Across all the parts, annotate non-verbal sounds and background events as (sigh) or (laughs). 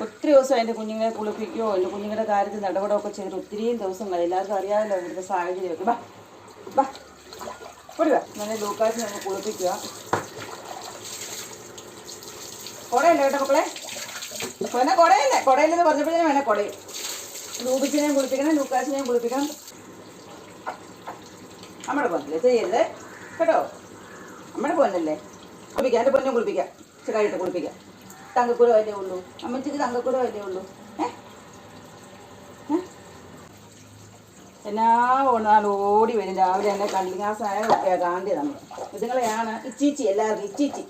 ഒത്തിരി ദിവസം എന്റെ കുഞ്ഞുങ്ങളെ കുളിപ്പിക്കുകയോ എന്റെ കുഞ്ഞുങ്ങളുടെ കാര്യത്തിൽ നടപടമൊക്കെ ചെയ്തിട്ട് ഒത്തിരിയും ദിവസം കഴിയും എല്ലാവർക്കും അറിയാമല്ലോ ഇവിടുത്തെ സാഹചര്യമൊക്കെ. ബാ ബാ വാ. നല്ല ലൂക്കാസിനെ നമുക്ക് കുളിപ്പിക്കുക. കുടയല്ലേ കേട്ടോ മക്കളെ? വേണേ കുടയല്ലേ? കുടയില്ലെന്ന് പറഞ്ഞപ്പോഴേ വേണേ കുടയും. ലൂബിച്ചിനെയും കുളിപ്പിക്കണം ലൂക്കാസിനെയും കുളിപ്പിക്കണം. നമ്മുടെ പോന്നല്ലേ ചെയ്യരുത്. കേട്ടോ? നമ്മുടെ പോന്നല്ലേ? കുളിപ്പിക്കാം എന്റെ പൊന്നും കുളിപ്പിക്കാം. ചെറുതായിട്ട് കുളിപ്പിക്കാം. തങ്കക്കുര വല്ലേ ഉള്ളൂ. അമ്മച്ചിക്ക് തങ്കക്കുര വല്ലേ ഉള്ളൂ? എന്നാ ഓണാൽ ഓടി വരും. രാവിലെ എന്നെ കണ്ടിങ് ആ സാധനമൊക്കെയാണ് നമ്മൾ ഇതുങ്ങളെയാണ് ഇച്ചീച്ചി എല്ലാവർക്കും ഇച്ചീച്ചി.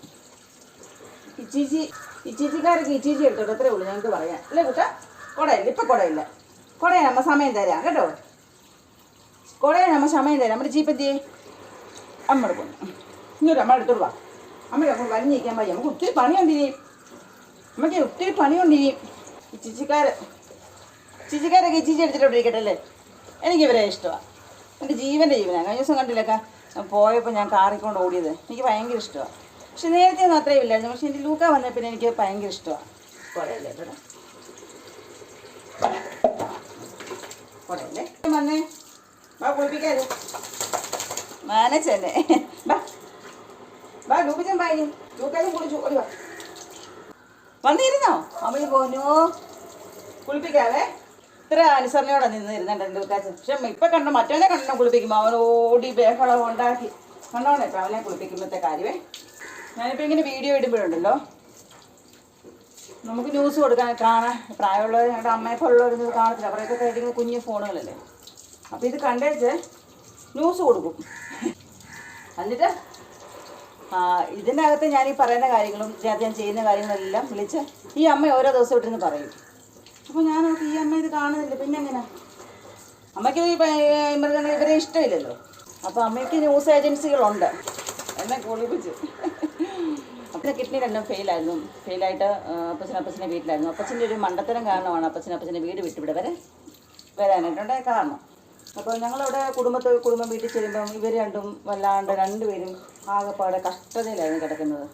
ഇച്ചീച്ചി ഇച്ചീച്ചിക്കാരൊക്കെ ഇച്ചീച്ചി എടുത്തോട്ടെ അത്രേ ഉള്ളൂ ഞങ്ങൾക്ക് പറയാം അല്ലേ കുട്ടാ? കുടയില്ല ഇപ്പം കുടയില്ല. കുടയാ നമ്മ സമയം തരാം കേട്ടോ? കുടയാ നമ്മ സമയം തരാം. നമ്മുടെ ജീപ്പ് എന്തിയേ? അമ്മയുടെ പോന്നു. ഇങ്ങോട്ട് അമ്മ എടുത്തോളൂ അമ്മയുടെ അപ്പം വലിഞ്ഞിരിക്കാൻ വയ്യ. നമുക്ക് ഒത്തിരി പണിയുണ്ട് ഇനി. നമുക്ക് ഒത്തിരി പണിയുണ്ട് ഇനി. ചിച്ചിക്കാർ ചിച്ചിക്കാരൊക്കെ ചിച്ചി എടുത്തിട്ട് ഇരിക്കട്ടെ അല്ലേ? എനിക്ക് ഇവരെ ഇഷ്ടമാണ് എന്റെ ജീവന്റെ ജീവനാണ് കഴിഞ്ഞ ദിവസം കണ്ടില്ലക്ക പോയപ്പോൾ ഞാൻ കാറിക്കൊണ്ട് ഓടിയത്. എനിക്ക് ഭയങ്കര ഇഷ്ടമാണ് പക്ഷെ നേരത്തെ ഒന്നും അത്രയും ഇല്ലായിരുന്നു. പക്ഷെ എന്റെ ലൂക്ക വന്ന പിന്നെ എനിക്ക് ഭയങ്കര ഇഷ്ടമാണ് കുഴയല്ലേ തന്നെ ബാ. ബാ ലൂപ്പിച്ചും ബായി ലൂക്കാലും കുളിച്ചു. ഓടി വാ. വന്നിരുന്നോ? അമ്മ പോന്നു. കുളിപ്പിക്കാവേ? ഇത്ര അനുസരണയോടെ നിന്നിരുന്നുണ്ട് ലൂക്കാച്ചൻ പക്ഷെ ഇപ്പൊ കണ്ട മറ്റവനെ കണ്ടോ കുളിപ്പിക്കുമ്പോൾ അവൻ ഓടി ബഹളം ഉണ്ടാക്കി. കണ്ടോണേ ഇപ്പൊ അവനെ കുളിപ്പിക്കുമ്പോഴത്തെ കാര്യമേ? ഞാനിപ്പോ ഇങ്ങനെ വീഡിയോ ഇടുമ്പോഴുണ്ടല്ലോ. നമുക്ക് ന്യൂസ് കൊടുക്കാൻ കാണാൻ പ്രായമുള്ളവർ ഞങ്ങളുടെ അമ്മയെ ഇത് കാണത്തില്ല. അവരൊക്കെ കഴിക്കുന്ന കുഞ്ഞു ഫോണുകളല്ലേ. അപ്പോൾ ഇത് കണ്ടേച്ച് ന്യൂസ് കൊടുക്കും. എന്നിട്ട് അകത്ത് ഞാൻ ഈ പറയുന്ന കാര്യങ്ങളും ഇതിനകത്ത് ഞാൻ ചെയ്യുന്ന കാര്യങ്ങളെല്ലാം വിളിച്ച് ഈ അമ്മ ഓരോ ദിവസം ഇട്ടിരുന്ന് പറയും. അപ്പോൾ ഞാൻ ഈ അമ്മ ഇത് കാണുന്നില്ല. പിന്നെ എങ്ങനെ? അമ്മയ്ക്ക് ഈ മൃഗങ്ങൾ ഇവരെ ഇഷ്ടമില്ലല്ലോ. അപ്പോൾ അമ്മയ്ക്ക് ന്യൂസ് ഏജൻസികളുണ്ട്. എന്നെ കുളിപ്പിച്ച്. അപ്പം കിഡ്നി രണ്ടും ഫെയിലായിരുന്നു. ഫെയിലായിട്ട് അപ്പച്ചൻ അപ്പച്ചന്റെ വീട്ടിലായിരുന്നു. അപ്പച്ചന്റെ ഒരു മണ്ടത്തരം കാരണമാണ് അപ്പച്ചൻ അപ്പച്ചന്റെ വീട് വിട്ടിവിടെ വരെ വരാനായിട്ടുണ്ടായ കാരണം അപ്പോൾ ഞങ്ങളവിടെ കുടുംബത്തെ കുടുംബം വീട്ടിൽ ചെല്ലുമ്പം ഇവർ രണ്ടും വല്ലാണ്ട് രണ്ടുപേരും ആകെപ്പാടെ കഷ്ടതയിലായിരുന്നു കിടക്കുന്നത്.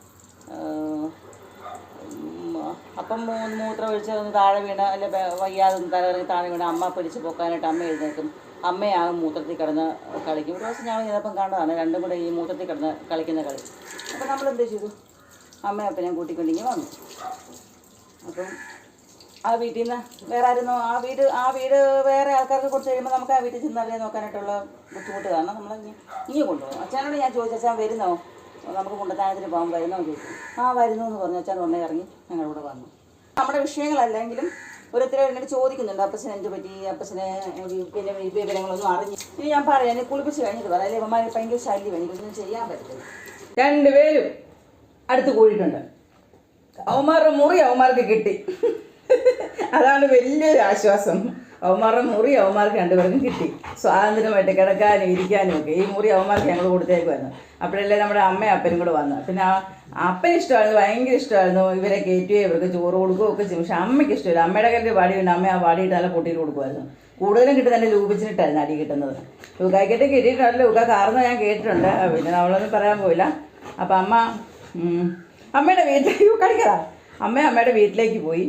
അപ്പം മൂന്ന് മൂത്ര ഒഴിച്ച് ഒന്ന് താഴെ വീണ അല്ലെ വയ്യാതെ തലകറങ്ങി താഴെ വീണ അമ്മ പിടിച്ച് പോക്കാനായിട്ട് അമ്മ എഴുന്നേക്കും അമ്മയാകും മൂത്രത്തിൽ കിടന്ന് കളിക്കും. ഒരു ദിവസം ഞങ്ങൾ ചെയ്തപ്പം കണ്ടതാണ് രണ്ടും കൂടെ ഈ മൂത്രത്തിൽ കിടന്ന് കളിക്കുന്ന കളി. അപ്പം നമ്മളെന്ത് ചെയ്തു? അമ്മയപ്പനെ കൂട്ടിക്കൊണ്ടിങ്ങി വന്നു. അപ്പം ആ വീട്ടിൽ നിന്ന് വേറെ ആയിരുന്നു ആ വീട് ആ വീട് വേറെ ആൾക്കാർക്ക് കൊടുത്തു കഴിയുമ്പോൾ നമുക്ക് ആ വീട്ടിൽ ചെന്നാലേ നോക്കാനായിട്ടുള്ള ബുദ്ധിമുട്ട് കാരണം നമ്മൾ ഇനി കൊണ്ടുപോകും. അച്ഛനോട് ഞാൻ ചോദിച്ചു അച്ഛൻ വരുന്നോ? നമുക്ക് കുണ്ടത്താനത്തിന് പോകാൻ വരുന്നോ ചോദിച്ചു. ആ വരുന്നു എന്ന് പറഞ്ഞു അച്ഛൻ ഉടനെ ഇറങ്ങി ഞങ്ങളുടെ കൂടെ വന്നു. നമ്മുടെ വിഷയങ്ങളല്ലെങ്കിലും ഒരുത്തരം എന്നോട് ചോദിക്കുന്നുണ്ട്. അപ്പച്ചനെ എന്ത് പറ്റി? അപ്പച്ചനെ പിന്നെ വിവരങ്ങളൊന്നും അറിഞ്ഞു ഇനി ഞാൻ പറയാം എന്നെ കുളിപ്പിച്ച് കഴിഞ്ഞിട്ട് പറയാം അല്ലെങ്കിൽ അമ്മമാർ ഭയങ്കര ശല്യം. എനിക്കൊന്നും ചെയ്യാൻ പറ്റില്ല രണ്ടുപേരും അടുത്ത് കൂടിയിട്ടുണ്ട്. അവന്മാരുടെ മുറി അവന്മാർക്ക് കിട്ടി. അതാണ് വലിയൊരു ആശ്വാസം. അവന്മാരുടെ മുറി അവന്മാർക്ക് രണ്ടുപേർക്കും കിട്ടി. സ്വാതന്ത്ര്യമായിട്ട് കിടക്കാനും ഇരിക്കാനും ഒക്കെ. ഈ മുറി അവന്മാർക്ക് ഞങ്ങൾ കൊടുത്തേക്കുമായിരുന്നു അപ്പോഴല്ലേ നമ്മുടെ അമ്മയും അപ്പനും കൂടെ വന്നു പിന്നെ അപ്പന് ഇഷ്ടമായിരുന്നു ഭയങ്കര ഇഷ്ടമായിരുന്നു. ഇവരെ കയറ്റുകയും ഇവർക്ക് ചോറ് കൊടുക്കുകയും ഒക്കെ ചെയ്യും. പക്ഷെ അമ്മയ്ക്ക് ഇഷ്ടമില്ല. അമ്മയുടെ കയ്യിൽ വാടിയുണ്ട് അമ്മ ആ വാടിയിട്ട് നല്ല പൊട്ടിയിൽ കൊടുക്കുമായിരുന്നു കൂടുതലും കിട്ടുന്നത് എന്റെ ലൂപിച്ചിട്ടായിരുന്നു അടി കിട്ടുന്നത്. ലൂക്കായ്ക്കിട്ട് കിട്ടിയിട്ടുണ്ട്. ലൂക്ക കാർന്ന് ഞാൻ കേട്ടിട്ടുണ്ട്. പിന്നെ നമ്മളൊന്നും പറയാൻ പോയില്ല അപ്പം അമ്മ അമ്മയുടെ വീട്ടിലേക്ക് കളിക്കടാ അമ്മ അമ്മയുടെ വീട്ടിലേക്ക് പോയി.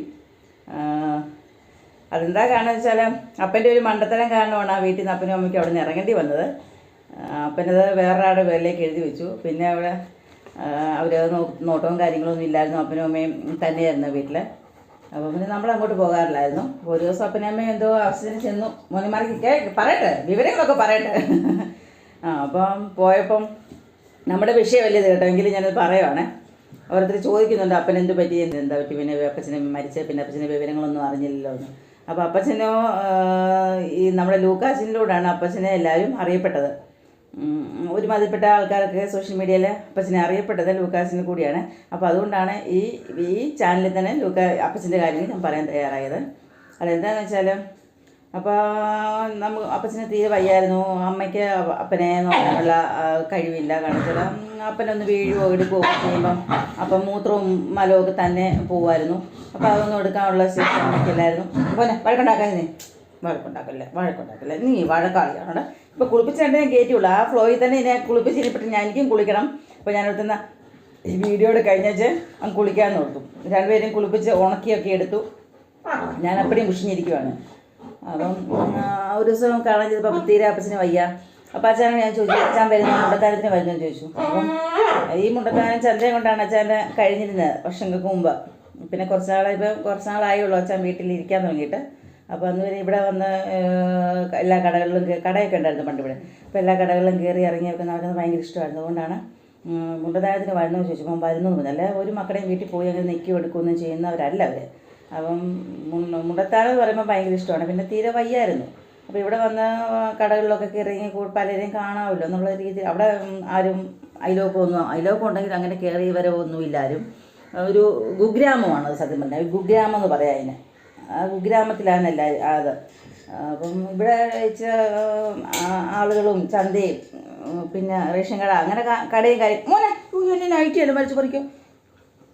അതെന്താ കാരണം വെച്ചാൽ അപ്പന്റെ ഒരു മണ്ടത്തരം കാരണമാണ് ആ വീട്ടിൽ നിന്ന് അപ്പനും അമ്മയ്ക്കും അവിടെ നിന്ന് ഇറങ്ങേണ്ടി വന്നത്. അപ്പനത് വേറൊരാളുടെ പേരിലേക്ക് എഴുതി വെച്ചു. പിന്നെ അവിടെ അവരത് നോട്ടവും കാര്യങ്ങളൊന്നും ഇല്ലായിരുന്നു. അപ്പനും അമ്മയും തന്നെയായിരുന്നു വീട്ടിൽ അപ്പോൾ പിന്നെ നമ്മൾ അങ്ങോട്ട് പോകാറില്ലായിരുന്നു. ഒരു ദിവസം അപ്പനും അമ്മയും എന്തോ ആവശ്യത്തിന് ചെന്നു. മോനിമാർക്ക് പറയട്ടെ വിവരങ്ങളൊക്കെ പറയട്ടെ. ആ അപ്പം പോയപ്പം നമ്മുടെ വിഷയമല്ലേ ഇത് കേട്ടോ. എങ്കിലും ഞാനത് പറയുവാണേ. ഓരോരുത്തർ ചോദിക്കുന്നുണ്ട് അപ്പൻ എന്ത് പറ്റി? എന്ത് പറ്റി? പിന്നെ അപ്പച്ചനെ മരിച്ച പിന്നെ അപ്പച്ചന്റെ വിവരങ്ങളൊന്നും അറിഞ്ഞില്ലല്ലോ എന്ന് അപ്പോൾ അപ്പച്ചനോ ഈ നമ്മുടെ ലൂക്കാസിനിലൂടെയാണ് അപ്പച്ചനെ എല്ലാവരും അറിയപ്പെട്ടത്. ഒരു ഒരുമാതിരിപ്പെട്ട ആൾക്കാരൊക്കെ സോഷ്യൽ മീഡിയയിൽ അപ്പച്ചനെ അറിയപ്പെട്ടത് ലൂക്കാസിന് കൂടിയാണ്. അപ്പോൾ അതുകൊണ്ടാണ് ഈ ഈ ചാനലിൽ തന്നെ ലൂക്ക അപ്പച്ചന്റെ കാര്യങ്ങൾ ഞാൻ പറയാൻ തയ്യാറായത്. അതെന്താണെന്ന് വെച്ചാൽ അപ്പോൾ നമ്മ അപ്പച്ചന് തീരെ വയ്യായിരുന്നു. അമ്മയ്ക്ക് അപ്പനെ നോക്കാനുള്ള കഴിവില്ല. കാണിച്ചത് അപ്പനൊന്ന് വീഴുവോ എടുക്കുവോ ചെയ്യുമ്പം അപ്പം മൂത്രവും മലവും തന്നെ പോവായിരുന്നു അപ്പോൾ അതൊന്നും എടുക്കാനുള്ള ശേഷി അമ്മയ്ക്കില്ലായിരുന്നു. പോലെ വഴക്കുണ്ടാക്കാൻ നീ വഴക്കുണ്ടാക്കല്ലേ വഴക്കുണ്ടാക്കല്ലേ. നീ വഴക്കാളിയാണ് ഇപ്പോൾ കുളിപ്പിച്ചിട്ട് ഞാൻ കയറ്റിയുള്ളൂ ആ ഫ്ലോയിൽ തന്നെ ഇതിനെ കുളിപ്പിച്ചിരിപ്പിട്ട് ഞാൻ എനിക്കും കുളിക്കണം. അപ്പോൾ ഞാൻ എടുത്തുന്ന ഈ വീഡിയോയുടെ കഴിഞ്ഞേച്ച് അങ്ങ് കുളിക്കാൻ നിർത്തും രണ്ടുപേരും കുളിപ്പിച്ച് ഉണക്കിയൊക്കെ എടുത്തു. ഞാൻ അപ്പടിയും മുഷിഞ്ഞിരിക്കുവാണ് അപ്പം ഒരു ദിവസം കാണാൻ ചെയ്തപ്പോൾ തീരെ അപ്പച്ചന് വയ്യ. അപ്പം അച്ഛനോട് ഞാൻ ചോദിച്ചു അച്ഛൻ വരുന്ന? മുണ്ടത്താനത്തിന് വരുന്നു? ചോദിച്ചു. അപ്പം ഈ മുണ്ടത്താനം ചന്തയും കൊണ്ടാണ് അച്ഛന്റെ കഴിഞ്ഞിരുന്നത് വർഷങ്ങൾക്ക് മുമ്പ്. പിന്നെ കുറച്ച് നാളായി ഇപ്പം കുറച്ച് നാളായുള്ളൂ അച്ഛൻ വീട്ടിൽ ഇരിക്കാൻ തുടങ്ങിയിട്ട്. അപ്പോൾ അന്ന് വരെ ഇവിടെ വന്ന് എല്ലാ കടകളിലും കടയൊക്കെ ഉണ്ടായിരുന്നു പണ്ട് ഇവിടെ. അപ്പോൾ എല്ലാ കടകളിലും കയറി ഇറങ്ങിയൊക്കെ നടക്കുന്നത് ഭയങ്കര ഇഷ്ടമായിരുന്നു. അതുകൊണ്ടാണ് മുണ്ടതായത്തിന് വരണമെന്ന് ചോദിച്ചു അപ്പം വരുന്നു എന്ന് പറഞ്ഞു. അല്ല ഒരു മക്കളെയും വീട്ടിൽ പോയി അങ്ങനെ നിൽക്കുകയോ എടുക്കുകയൊന്നും ചെയ്യുന്നവരല്ല അവർ അപ്പം മുണ്ട- മുണ്ടത്താഴം എന്ന് പറയുമ്പോൾ ഭയങ്കര ഇഷ്ടമാണ്. പിന്നെ തീരെ വയ്യായിരുന്നു. അപ്പോൾ ഇവിടെ വന്ന കടകളിലൊക്കെ കൂ- പലരെയും കാണാമല്ലോ എന്നുള്ള രീതിയിൽ അവിടെ ആരും അയലോക്കമൊന്നും അയലോക്കം ഉണ്ടെങ്കിൽ അങ്ങനെ കയറി വരവൊന്നുമില്ല ആരും. ഒരു കുഗ്രാമമാണ് അത് സത്യം പറഞ്ഞാൽ ഒരു കുഗ്രാമം എന്ന് പറയാം അതിനെ. ആ കുഗ്രാമത്തിലാണ് എല്ലാ അത്. അപ്പം ഇവിടെ വെച്ച് ആളുകളും ചന്തയും പിന്നെ റേഷൻ കട അങ്ങനെ കടയും കാര്യം മോനെ നൈറ്റ് അല്ല മരിച്ചു പറിക്കും?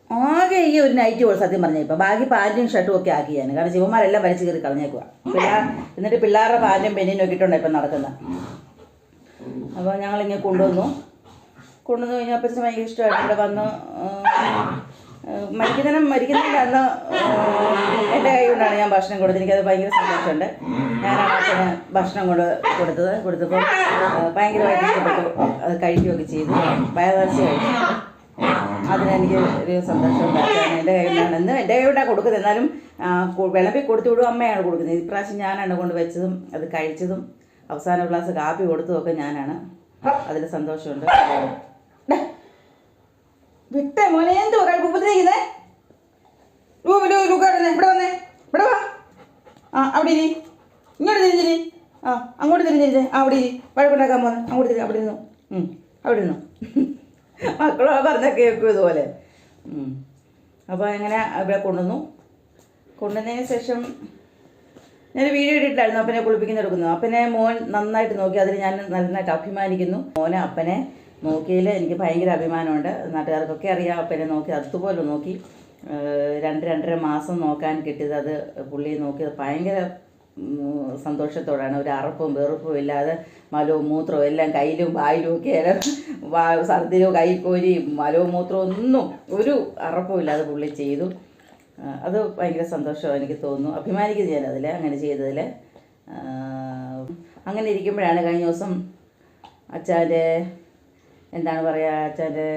ആകെ ഈ ഒരു നൈറ്റ് പോലും സത്യം പറഞ്ഞ ഇപ്പം. ബാക്കി പാന്റും ഷർട്ടും ഒക്കെ ആക്കിയാണ് കാരണം ശിവന്മാരെല്ലാം വലിച്ചു കയറി കളഞ്ഞേക്കുക എന്നിട്ട് പിള്ളേരുടെ പാന്റും പെണ്ണിനും ഒക്കെ ഇപ്പൊ ഇപ്പം നടക്കുന്നത് ഞങ്ങൾ ഞങ്ങളിങ്ങനെ കൊണ്ടുവന്നു. കൊണ്ടുവന്നു കഴിഞ്ഞാൽ അപ്പച്ചന് ഭയങ്കര ഇഷ്ടമായിട്ട് ഇവിടെ വന്ന് മരിക്കുന്നതിനും മരിക്കുന്നതിന്റെ അന്ന് എന്റെ കൈ കൊണ്ടാണ് ഞാൻ ഭക്ഷണം കൊടുത്തത്. എനിക്കത് ഭയങ്കര സന്തോഷമുണ്ട്. ഞാനാണ് അച്ഛന് ഭക്ഷണം കൊണ്ട് കൊടുത്തത്. കൊടുത്തപ്പോൾ ഭയങ്കരമായിട്ട് ഇഷ്ടപ്പെട്ടു. അത് കഴിക്കുകയൊക്കെ ചെയ്തു. വയറിറച്ചി കഴിച്ചു. അതിനെനിക്ക് ഒരു സന്തോഷം അച്ഛൻ എന്റെ കയ്യിൽ നിന്നാണ്. എന്ന് എന്റെ കൈ കൊണ്ടാണ് കൊടുക്കുന്നത്. എന്നാലും വിളമ്പി കൊടുത്തു വിടും. അമ്മയാണ് കൊടുക്കുന്നത്. ഇപ്രാവശ്യം ഞാനാണ് കൊണ്ട് വെച്ചതും അത് കഴിച്ചതും അവസാന ക്ലാസ് കാപ്പി കൊടുത്തതൊക്കെ ഞാനാണ്. അതിൽ സന്തോഷമുണ്ട്. വിട്ടേ മോനെ കുപ്പത്തിരിക്കുന്നേ? ഇവിടെ വാ. ആ അവിടെ ഇരി. ഇങ്ങോട്ട് തിരിഞ്ഞിരി. ആ അങ്ങോട്ട് തിരിഞ്ഞിരി. ആ അവിടെ ഇരി. വഴക്കുണ്ടാക്കാൻ പോന്നെ. അങ്ങോട്ട് തിരി. അവിടെ ഉം, അവിടെ ഇരുന്നു. മക്കളോ പറഞ്ഞ കേൾക്കും ഇതുപോലെ. അപ്പോൾ അങ്ങനെ ഇവിടെ കൊണ്ടുവന്നു. കൊണ്ടുവന്നതിന് ശേഷം ഞാൻ വീഡിയോ ഇട്ടിട്ടായിരുന്നു അപ്പനെ കുളിപ്പിക്കുന്ന എടുക്കുന്നു. അപ്പനെ മോൻ നന്നായിട്ട് നോക്കി. അതിൽ ഞാൻ നന്നായിട്ട് അഭിമാനിക്കുന്നു. മോനെ അപ്പനെ നോക്കിയതിൽ എനിക്ക് ഭയങ്കര അഭിമാനമുണ്ട്. നാട്ടുകാർക്കൊക്കെ അറിയാം അപ്പനെ നോക്കി. അതുപോലെ നോക്കി. രണ്ട് രണ്ടര മാസം നോക്കാൻ കിട്ടിയത് അത് പുള്ളി നോക്കിയത് ഭയങ്കര സന്തോഷത്തോടാണ്. ഒരു അറപ്പും വെറുപ്പും ഇല്ലാതെ മലവും മൂത്രവും എല്ലാം കയ്യിലും വായിലും ഒക്കെ എല്ലാം വാ ഛർദിലോ കൈ മലവും മൂത്രവും ഒന്നും ഒരു അറപ്പും ഇല്ലാതെ പുള്ളി ചെയ്തു. അത് ഭയങ്കര സന്തോഷം എനിക്ക് തോന്നുന്നു. അഭിമാനിക്കുന്നു ഞാൻ അതിൽ അങ്ങനെ ചെയ്തതിൽ അങ്ങനെ ഇരിക്കുമ്പോഴാണ് കഴിഞ്ഞ ദിവസം അച്ഛന്റെ എന്താണ് പറയുക അച്ഛന്റെ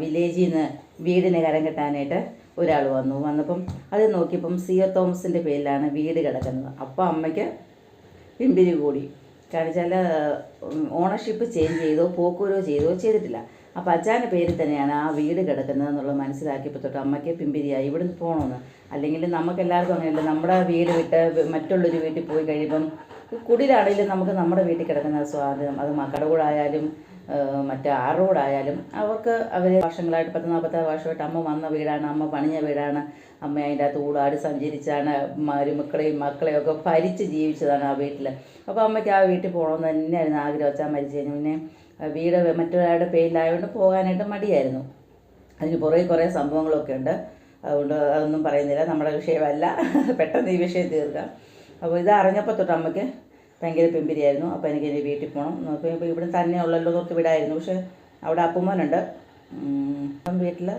വില്ലേജിൽ നിന്ന് വീടിന് കരം കെട്ടാനായിട്ട് ഒരാൾ വന്നു. വന്നപ്പം അത് നോക്കിയപ്പം സി ഒ തോമസിന്റെ പേരിലാണ് വീട് കിടക്കുന്നത്. അപ്പോൾ അമ്മയ്ക്ക് പിമ്പിരി കൂടി. കാരണം വെച്ചാൽ ഓണർഷിപ്പ് ചേഞ്ച് ചെയ്തോ പോക്കൂരോ ചെയ്തോ ചെയ്തിട്ടില്ല. അപ്പോൾ അച്ഛന്റെ പേരിൽ തന്നെയാണ് ആ വീട് കിടക്കുന്നത് എന്നുള്ളത് മനസ്സിലാക്കിയപ്പോൾ തൊട്ട് അമ്മയ്ക്ക് പിമ്പിരിയായി. ഇവിടുന്ന് പോകണമെന്ന് അല്ലെങ്കിൽ നമുക്ക് എല്ലാവർക്കും അങ്ങനെയല്ല? നമ്മുടെ വീട് വിട്ട് മറ്റുള്ളൊരു വീട്ടിൽ പോയി കഴിയുമ്പം കുടിലാണെങ്കിലും നമുക്ക് നമ്മുടെ വീട്ടിൽ കിടക്കുന്ന സ്വാതന്ത്ര്യം അത് മക്കളുടെ കൂടെ ആയാലും മറ്റേ ആറോടായാലും അവർക്ക് അവർ വർഷങ്ങളായിട്ട് പത്ത് നാൽപ്പത്താറ് വർഷമായിട്ട് അമ്മ വന്ന വീടാണ് അമ്മ പണിഞ്ഞ വീടാണ്. അമ്മ അതിന്റെ അകത്ത് ഊടാടി സഞ്ചരിച്ചാണ് മരുമക്കളെയും മക്കളെയും ഒക്കെ ഭരിച്ച് ജീവിച്ചതാണ് ആ വീട്ടിൽ അപ്പോൾ അമ്മയ്ക്ക് ആ വീട്ടിൽ പോകണമെന്ന് തന്നെയായിരുന്നു ആഗ്രഹം. വെച്ചാൽ മരിച്ചു കഴിഞ്ഞു പിന്നെ വീട് മറ്റൊരാളുടെ പേരിലായതുകൊണ്ട് പോകാനായിട്ട് മടിയായിരുന്നു. അതിന് പുറകെ കുറേ സംഭവങ്ങളൊക്കെ ഉണ്ട്. അതുകൊണ്ട് അതൊന്നും പറയുന്നില്ല. നമ്മുടെ വിഷയമല്ല. പെട്ടെന്ന് ഈ വിഷയം തീർക്കാം. അപ്പോൾ ഇത് അറിഞ്ഞപ്പോൾ തൊട്ട് അമ്മയ്ക്ക് ഭയങ്കര പെമ്പിരിയായിരുന്നു. അപ്പോൾ എനിക്ക് എന്റെ വീട്ടിൽ പോകണം നോക്കി ഇവിടെ തന്നെ ഉള്ളല്ലോ തൊട്ട് വിടായിരുന്നു. പക്ഷേ അവിടെ അപ്പുമ്മനുണ്ട്. വീട്ടിൽ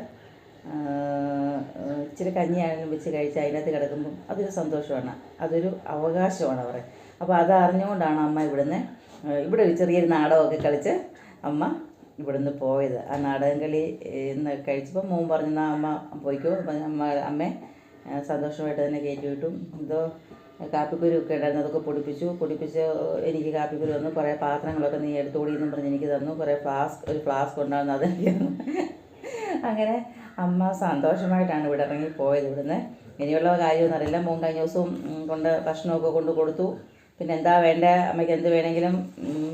ഇച്ചിരി കഞ്ഞിയാണെങ്കിലും വെച്ച് കഴിച്ച് അതിനകത്ത് കിടക്കുമ്പം അതൊരു സന്തോഷമാണ്. അതൊരു അവകാശമാണ് അവരെ. അപ്പോൾ അത് അറിഞ്ഞുകൊണ്ടാണ് അമ്മ ഇവിടുന്ന് ഇവിടെ ഒരു ചെറിയൊരു നാടകമൊക്കെ കളിച്ച് അമ്മ ഇവിടുന്ന് പോയത്. ആ നാടകം കളി കഴിച്ചപ്പോൾ മോൻ പറഞ്ഞു അമ്മ പോയിക്കോ. അപ്പം അമ്മ അമ്മേ സന്തോഷമായിട്ട് തന്നെ കയറ്റി വിട്ടു. എന്തോ കാപ്പിക്കുരു ഒക്കെ ഉണ്ടായിരുന്നു അതൊക്കെ പൊടിപ്പിച്ചു. പൊടിപ്പിച്ച് എനിക്ക് കാപ്പിക്കുരു വന്നു കുറേ പാത്രങ്ങളൊക്കെ നീ എടുത്തോടി എന്നും പറഞ്ഞ് എനിക്ക് തന്നു. കുറേ ഫ്ലാസ്ക് ഒരു ഫ്ലാസ്ക് ഉണ്ടായിരുന്നു അത് എനിക്ക് തന്നു. അങ്ങനെ അമ്മ സന്തോഷമായിട്ടാണ് ഇവിടെ ഇറങ്ങി പോയത് ഇവിടുന്ന്. ഇനിയുള്ള കാര്യമൊന്നും അറിയില്ല. മോൻ കഴിഞ്ഞ ദിവസവും കൊണ്ട് ഭക്ഷണമൊക്കെ കൊണ്ട് കൊടുത്തു. പിന്നെ എന്താ വേണ്ട? അമ്മയ്ക്ക് എന്ത് വേണമെങ്കിലും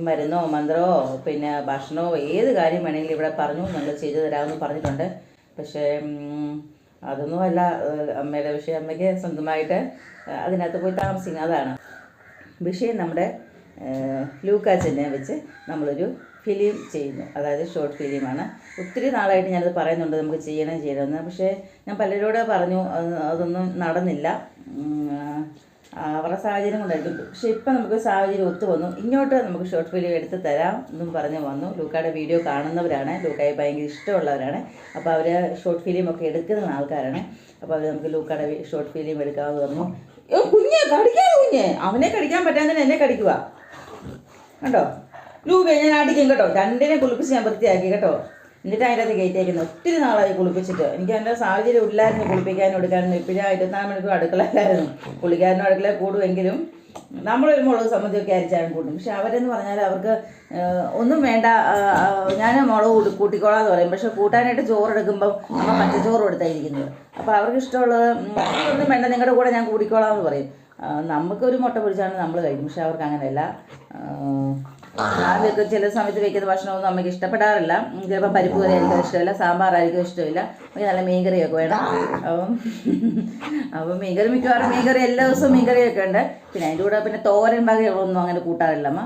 മരുന്നോ മന്ത്രമോ പിന്നെ ഭക്ഷണമോ ഏത് കാര്യം വേണമെങ്കിലും ഇവിടെ പറഞ്ഞു. ഞങ്ങൾ ചെയ്തു തരാമെന്ന് പറഞ്ഞിട്ടുണ്ട്. പക്ഷേ അതൊന്നും അല്ല അമ്മയുടെ വിഷയം അമ്മയ്ക്ക് സ്വന്തമായിട്ട് അതിനകത്ത് പോയി താമസിക്കുന്നത് അതാണ്. വിഷയം നമ്മുടെ ലൂക്കാച്ചനെ വെച്ച് നമ്മളൊരു ഫിലിം ചെയ്യുന്നു. അതായത് ഷോർട്ട് ഫിലിമാണ്. ഒത്തിരി നാളായിട്ട് ഞാനത് പറയുന്നുണ്ട് നമുക്ക് ചെയ്യണം ചെയ്യണമെന്ന്. പക്ഷേ ഞാൻ പലരോട് പറഞ്ഞു അത് അതൊന്നും നടന്നില്ല. അവരുടെ സാഹചര്യം കൊണ്ടായിരിക്കും പക്ഷേ ഇപ്പം നമുക്ക് സാഹചര്യം ഒത്തു വന്നു. ഇങ്ങോട്ട് നമുക്ക് ഷോർട്ട് വീഡിയോ എടുത്ത് തരാം എന്നും പറഞ്ഞ് വന്നു. ലൂക്കായുടെ വീഡിയോ കാണുന്നവരാണ്. ലൂക്കായി ഭയങ്കര ഇഷ്ടമുള്ളവരാണ്. അപ്പോൾ അവർ ഷോർട്ട് ഫിലിം ഒക്കെ എടുക്കുന്ന ആൾക്കാരാണ്. അപ്പോൾ അവർ നമുക്ക് ലൂക്കയുടെ ഷോർട്ട് ഫിലിം എടുക്കാമെന്ന് പറഞ്ഞു. "ഏ, കുഞ്ഞ് കടിക്കാൻ കുഞ്ഞ്? അവനെ കടിക്കാൻ പറ്റാതെ എന്നെ കടിക്കുക കണ്ടോ? ലൂബെ ഞാൻ അടിക്കും കേട്ടോ. രണ്ടിനെ കുളിപ്പിച്ച് ഞാൻ വൃത്തിയാക്കി കേട്ടോ. എന്നിട്ട് അതിന്റെ അകത്ത് കയറ്റിയേക്കുന്നത് ഒത്തിരി നാളായി കുളിപ്പിച്ചിട്ട്. എനിക്ക് അതിന്റെ സാഹചര്യം ഇല്ലായിരുന്നു കുളിപ്പിക്കാനും എടുക്കാനും. ഇപ്പോഴും ഇരുപത്തിനാല് മണിക്കൂർ അടുക്കളയിലായിരുന്നു. കുളിക്കാനും അടുക്കള കൂടുമെങ്കിലും നമ്മളൊരു മുളക് സംബന്ധിച്ചൊക്കെ അരിച്ചാലും കൂട്ടും പക്ഷെ അവരെന്ന് പറഞ്ഞാൽ അവർക്ക് ഒന്നും വേണ്ട ഞാൻ മുളക് കൂട്ടി കൂട്ടിക്കോളാന്ന് പറയും. പക്ഷെ കൂട്ടാനായിട്ട് ചോറ് എടുക്കുമ്പം അമ്മ പച്ചച്ചോറ് കൊടുത്തായിരിക്കുന്നത്. അപ്പോൾ അവർക്ക് ഇഷ്ടമുള്ളത് ഒന്നും വേണ്ട നിങ്ങളുടെ കൂടെ ഞാൻ കൂടിക്കോളാം എന്ന് പറയും. നമുക്കൊരു മുട്ട പൊരിച്ചാണ് നമ്മൾ കഴിക്കും. പക്ഷെ അവർക്ക് അങ്ങനെയല്ല ആദ്യമൊക്കെ ചില സമയത്ത് വെക്കുന്ന ഭക്ഷണമൊന്നും അമ്മയ്ക്ക് ഇഷ്ടപ്പെടാറില്ല. ചിലപ്പോൾ പരിപ്പ് കറി ആയിരിക്കും ഇഷ്ടമില്ല സാമ്പാറായിരിക്കും ഇഷ്ടമില്ല. എനിക്ക് നല്ല മീൻകറിയൊക്കെ വേണം. അപ്പം അപ്പം മീൻകറി മിക്കവാറും മീൻകറി എല്ലാ ദിവസവും മീൻകറിയൊക്കെ ഉണ്ട്. പിന്നെ അതിന്റെ കൂടെ പിന്നെ തോരൻ വകകളൊന്നും അങ്ങനെ കൂട്ടാറില്ല അമ്മ.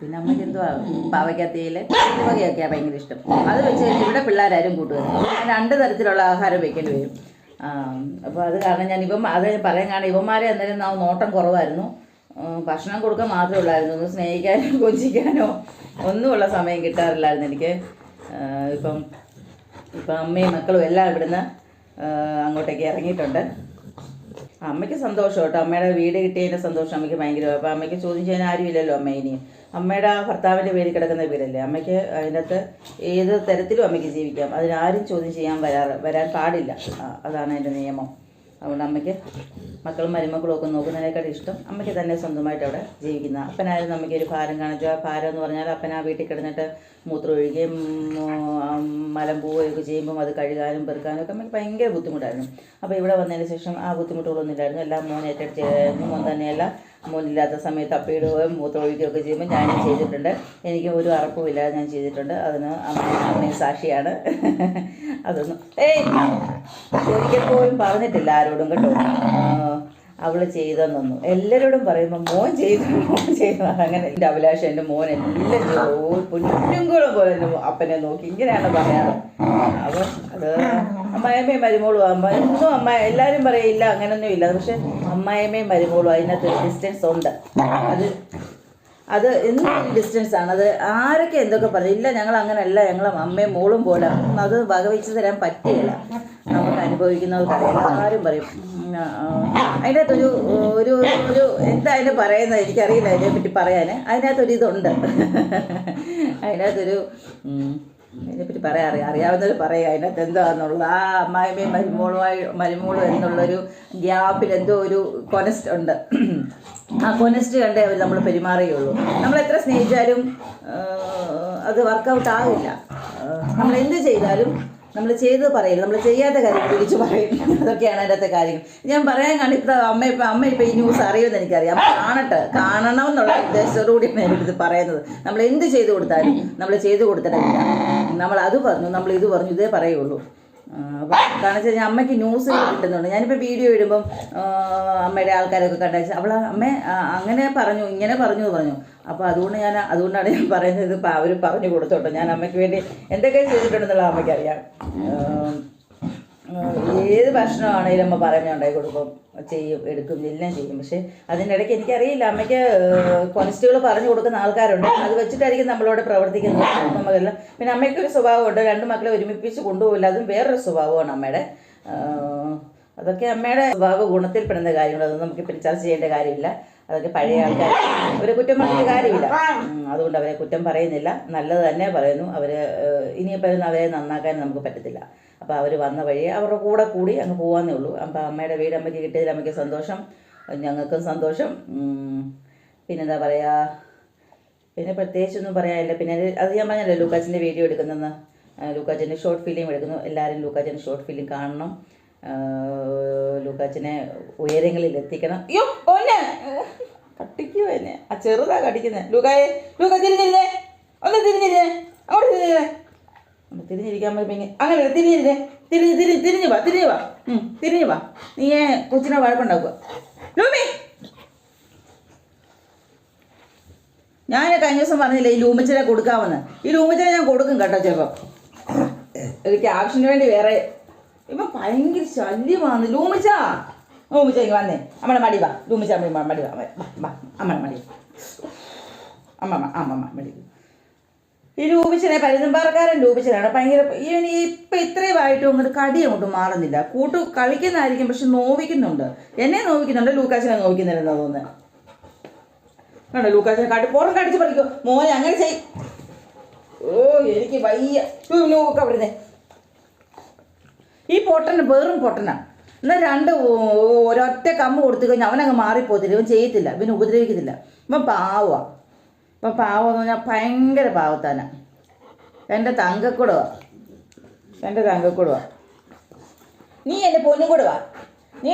പിന്നെ അമ്മയ്ക്ക് എന്തുവാ? പാവയ്ക്കത്തിയിൽ വകയൊക്കെയാണ് ഭയങ്കര ഇഷ്ടം. അത് വെച്ച് കഴിഞ്ഞാൽ ഇവിടെ പിള്ളേരാരും കൂട്ടുക രണ്ട് തരത്തിലുള്ള ആഹാരം വെക്കേണ്ടി വരും. അപ്പോൾ അത് കാരണം ഞാൻ ഇപ്പം അത് പറയാൻ കാരണം ഇവന്മാരെ അന്നേരം നോട്ടം കുറവായിരുന്നു. ഭക്ഷണം കൊടുക്കാൻ മാത്രമേ ഉള്ളായിരുന്നു. ഒന്ന് സ്നേഹിക്കാനോ കൊഞ്ചിക്കാനോ ഒന്നുമുള്ള സമയം കിട്ടാറില്ലായിരുന്നു എനിക്ക്. ഇപ്പം ഇപ്പം അമ്മയും മക്കളും എല്ലാം ഇവിടുന്ന് അങ്ങോട്ടേക്ക് ഇറങ്ങിയിട്ടുണ്ട്. അമ്മയ്ക്ക് സന്തോഷം കേട്ടോ. അമ്മയുടെ വീട് കിട്ടിയതിന്റെ സന്തോഷം അമ്മയ്ക്ക് ഭയങ്കര. അപ്പോൾ അമ്മയ്ക്ക് ചോദ്യം ചെയ്യാൻ ആരുമില്ലല്ലോ അമ്മ ഇനി. അമ്മയുടെ ആ ഭർത്താവിന്റെ പേരിൽ കിടക്കുന്ന വീടല്ലേ അമ്മയ്ക്ക് അതിനകത്ത് ഏത് തരത്തിലും അമ്മയ്ക്ക് ജീവിക്കാം. അതിനാരും ചോദ്യം ചെയ്യാൻ വരാറ് വരാൻ പാടില്ല. അതാണ് എന്റെ നിയമം. അതുകൊണ്ട് അമ്മയ്ക്ക് മക്കളും മരുമക്കളും ഒക്കെ നോക്കുന്നതിനേക്കാൾ ഇഷ്ടം അമ്മയ്ക്ക് തന്നെ സ്വന്തമായിട്ട് അവിടെ ജീവിക്കുന്ന. അപ്പനായാലും നമുക്ക് ഒരു ഭാരം കാണിച്ചു ആ ഭാരം എന്ന് പറഞ്ഞാൽ അപ്പൻ ആ വീട്ടിൽ കിടന്നിട്ട് മൂത്രം ഒഴുകുകയും മലം പോവുകയൊക്കെ ചെയ്യുമ്പം അത് കഴുകാനും പെറുക്കാനും ഒക്കെ അമ്മയ്ക്ക് ഭയങ്കര ബുദ്ധിമുട്ടായിരുന്നു. അപ്പോൾ ഇവിടെ വന്നതിന് ശേഷം ആ ബുദ്ധിമുട്ടുകളൊന്നും ഇല്ലായിരുന്നു. എല്ലാം മോൻ ഏറ്റെടുത്ത് മോൻ തന്നെയല്ല മോനില്ലാത്ത സമയത്ത് അപ്പയിടുകയും മൂത്രമൊഴിക്കുകയൊക്കെ ചെയ്യുമ്പോൾ ഞാനും ചെയ്തിട്ടുണ്ട്. എനിക്ക് ഒരു അറപ്പുമില്ലാതെ ഞാൻ ചെയ്തിട്ടുണ്ട്. അതിന് അമ്മ സാക്ഷിയാണ്. അതൊന്നും ഏയ്! ഒരിക്കൽ പോലും പറഞ്ഞിട്ടില്ല ആരോടും കേട്ടോ. അവൾ ചെയ്തെന്നു എല്ലാവരോടും പറയുമ്പോൾ മോൻ ചെയ്തു മോൻ ചെയ്തു. അങ്ങനെ എന്റെ അഭിലാഷം എന്റെ മോൻ എല്ലാം ചെയ്തു. പോലെ എന്റെ അപ്പനെ നോക്കി. ഇങ്ങനെയാണ് പറയാറ്. അപ്പോൾ അത് അമ്മായിയമ്മയും മരുമോളും അമ്മ എന്നും അമ്മ എല്ലാവരും പറയില്ല അങ്ങനൊന്നും ഇല്ല. പക്ഷെ അമ്മായിയമ്മയും മരുമോളും അതിനകത്ത് ഡിസ്റ്റൻസ് ഉണ്ട്. അത് അത് എന്തും ഡിസ്റ്റൻസ് ആണ്? അത് ആരൊക്കെ എന്തൊക്കെ പറയും ഇല്ല ഞങ്ങൾ അങ്ങനെയല്ല ഞങ്ങൾ അമ്മയും മോളും പോലെ. അത് വകവെച്ച് തരാൻ പറ്റില്ല നമുക്ക് അനുഭവിക്കുന്നവർക്ക് ആരും പറയും. ഉം, ആ, ഒരു ഒരു എന്താ അതിന് പറയുന്നത്? എനിക്കറിയില്ല അതിനെ പറ്റി പറയാൻ അതിനകത്തൊരു ഇതുണ്ട് അതിനകത്തൊരു അതിനെപ്പറ്റി പറയാൻ അറിയാം അറിയാവുന്നവർ പറയുക അതിനകത്ത് എന്താണെന്നുള്ളത് ആ അമ്മായിമ്മയും മരുമോളുമായി മരുമോളും എന്നുള്ളൊരു ഗ്യാപ്പിൽ എന്തോ ഒരു കൊനസ്റ്റ് ഉണ്ട്. ആ കൊനസ്റ്റ് കണ്ടേ അവർ നമ്മൾ പെരുമാറുകയുള്ളൂ. നമ്മൾ എത്ര സ്നേഹിച്ചാലും അത് വർക്കൗട്ട് ആകില്ല നമ്മൾ എന്ത് ചെയ്താലും നമ്മൾ ചെയ്ത് പറയില്ല. നമ്മൾ ചെയ്യാത്ത കാര്യം തിരിച്ചു പറയും. അതൊക്കെയാണ് അതിന്റെ കാര്യങ്ങൾ ഞാൻ പറയാൻ കാണി ഇപ്പം അമ്മ ഇപ്പം അമ്മ ഇപ്പം ഈ ന്യൂസ് അറിയുമെന്ന് എനിക്കറിയാം. അമ്മ കാണട്ടെ. കാണണം എന്നുള്ള ഉദ്ദേശത്തോടുകൂടി എനിക്കിത് പറയുന്നത്. നമ്മൾ എന്ത് ചെയ്തു കൊടുത്താലും നമ്മൾ ചെയ്തു കൊടുത്തിട്ടില്ല. നമ്മൾ അത് പറഞ്ഞു നമ്മൾ ഇത് പറഞ്ഞു ഇതേ പറയുള്ളൂ. ആ, അപ്പോൾ കാരണം വെച്ച് കഴിഞ്ഞാൽ അമ്മയ്ക്ക് ന്യൂസ് കിട്ടുന്നുണ്ട്. ഞാനിപ്പോൾ വീഡിയോ ഇടുമ്പം അമ്മയുടെ ആൾക്കാരൊക്കെ കണ്ടു അവൾ അമ്മ അങ്ങനെ പറഞ്ഞു ഇങ്ങനെ പറഞ്ഞു പറഞ്ഞു. അപ്പോൾ അതുകൊണ്ട് ഞാൻ അതുകൊണ്ടാണ് ഞാൻ പറയുന്നത് ഇപ്പം അവർ പറഞ്ഞു കൊടുത്തോട്ടെ. ഞാൻ അമ്മയ്ക്ക് വേണ്ടി എന്തൊക്കെ ചെയ്തിട്ടുണ്ടെന്നുള്ള അമ്മയ്ക്കറിയാം ഏത് ഭക്ഷണമാണെങ്കിലും അമ്മ ഉണ്ടാക്കി കൊടുക്കും. ചെയ്യും എടുക്കും എല്ലാം ചെയ്യും. പക്ഷേ അതിനിടയ്ക്ക് എനിക്കറിയില്ല. അമ്മയ്ക്ക് കൊനസ്റ്റുകൾ പറഞ്ഞു കൊടുക്കുന്ന ആൾക്കാരുണ്ട്. അത് വെച്ചിട്ടായിരിക്കും നമ്മളോട് പ്രവർത്തിക്കുന്നത്. നമുക്കെല്ലാം പിന്നെ അമ്മയ്ക്ക് ഒരു സ്വഭാവമുണ്ട്. രണ്ട് മക്കളെ ഒരുമിപ്പിച്ച് കൊണ്ടുപോകില്ല അതും വേറൊരു സ്വഭാവമാണ് അമ്മയുടെ. അതൊക്കെ അമ്മയുടെ സ്വഭാവ ഗുണത്തിൽപ്പെടുന്ന കാര്യങ്ങൾ അതൊന്നും നമുക്ക് ഇപ്പം ചർച്ച ചെയ്യേണ്ട കാര്യമില്ല. അതൊക്കെ പഴയ ആൾക്കാർ അവരെ കുറ്റം പറഞ്ഞിട്ട് കാര്യമില്ല. അതുകൊണ്ട് അവരെ കുറ്റം പറയുന്നില്ല. നല്ലത് തന്നെ പറയുന്നു. അവർ ഇനിയിപ്പോൾ അവരെ നന്നാക്കാൻ നമുക്ക് പറ്റത്തില്ല. അപ്പോൾ അവർ വന്ന വഴി അവരുടെ കൂടെ കൂടി അങ്ങ് പോകാമെന്നേ ഉള്ളൂ. അപ്പോൾ അമ്മയുടെ വീട് അമ്മയ്ക്ക് കിട്ടിയതിൽ അമ്മയ്ക്ക് സന്തോഷം. ഞങ്ങൾക്കും സന്തോഷം. പിന്നെന്താ പറയുക പിന്നെ പ്രത്യേകിച്ചൊന്നും പറയാനില്ല. പിന്നെ അത് ഞാൻ പറഞ്ഞല്ലോ ലൂക്കാച്ചിന്റെ വീഡിയോ എടുക്കുന്നതെന്ന്? ലൂക്കാച്ചന്റെ ഷോർട്ട് ഫിലിം എടുക്കുന്നു. എല്ലാവരും ലൂക്കാച്ചന്റെ ഷോർട്ട് ഫിലിം കാണണം. ലൂക്കാച്ചനെ ഉയരങ്ങളിൽ എത്തിക്കണം. അയ്യോ ഒന്നെ കട്ടിക്കോ എന്നെ. ആ ചെറുതാ കടിക്കുന്നത് ലൂക്കായെ ലൂക്ക തിരിഞ്ഞിരുന്നേ. ഒന്ന് തിരിഞ്ഞിരുന്നേ. അങ്ങോട്ട് ഒന്ന് തിരിഞ്ഞിരിക്കാൻ പറ്റുമ്പോൾ ഇങ്ങനെ അങ്ങനെ തിരിഞ്ഞിരുന്നേ തിരിഞ്ഞ് തിരി തിരിഞ്ഞു വാ തിരിഞ്ഞു വാ. തിരിഞ്ഞു വാ. നീ കൊച്ചിനെ വഴക്കുണ്ടാക്കുക. ലൂമി! ഞാൻ കഴിഞ്ഞ ദിവസം പറഞ്ഞില്ലേ ഈ ലൂമിച്ചനെ കൊടുക്കാമെന്ന്. ഈ ലൂമിച്ചനെ ഞാൻ കൊടുക്കും കേട്ടോ ചിലപ്പോൾ എനിക്ക് ആവശ്യത്തിന് വേണ്ടി വേറെ ഇപ്പം ഭയങ്കര ശല്യമാണ്. ലൂമിച്ച! ലൂമിച്ച ഇങ്ങ് വന്നേ. അമ്മടെ മടി വാ. ലൂമിച്ച അമ്മ മടി വാ. മടി വാ. അമ്മയുടെ മടി വാ. അമ്മ അമ്മ അമ്മ അമ്മ മടി ഈ രൂപിച്ചനെ പരുന്തുംപാറക്കാരൻ രൂപിച്ചനാണ്. ഭയങ്കര ഇവൻ ഇപ്പം ഇത്രയുമായിട്ടും അങ്ങോട്ട് കടി അങ്ങോട്ട് മാറുന്നില്ല. കൂട്ടു കളിക്കുന്നതായിരിക്കും പക്ഷെ നോവിക്കുന്നുണ്ട്. എന്നെ നോവിക്കുന്നുണ്ട് ലൂക്കാസിനെ നോവിക്കുന്നില്ലെന്നാ തോന്നുന്നത് കണ്ടോ ലൂക്കാസിനെ കാട്ടി പുറം കടിച്ച് പറിക്കോ. മോനെ അങ്ങനെ ചെയ്. ഓ എനിക്ക് വയ്യ. ലൂക്ക അവിടുന്ന് ഈ പൊട്ടന് വെറും പൊട്ടനാ. എന്നാൽ രണ്ട് ഒരൊറ്റ കമ്മ് കൊടുത്തു കഴിഞ്ഞാൽ അവനങ്ങ് മാറിപ്പോത്തില്ല ഇവൻ ചെയ്യത്തില്ല ഇവൻ ഉപദ്രവിക്കത്തില്ല. ഇവൻ പാവാ ഇപ്പം പാവം എന്ന് പറഞ്ഞാൽ ഭയങ്കര പാവത്താന. എന്റെ തങ്കക്കുടവാ. എന്റെ തങ്കക്കുടവാ. നീ എന്റെ പൊന്നും കൂടെ വാ നീ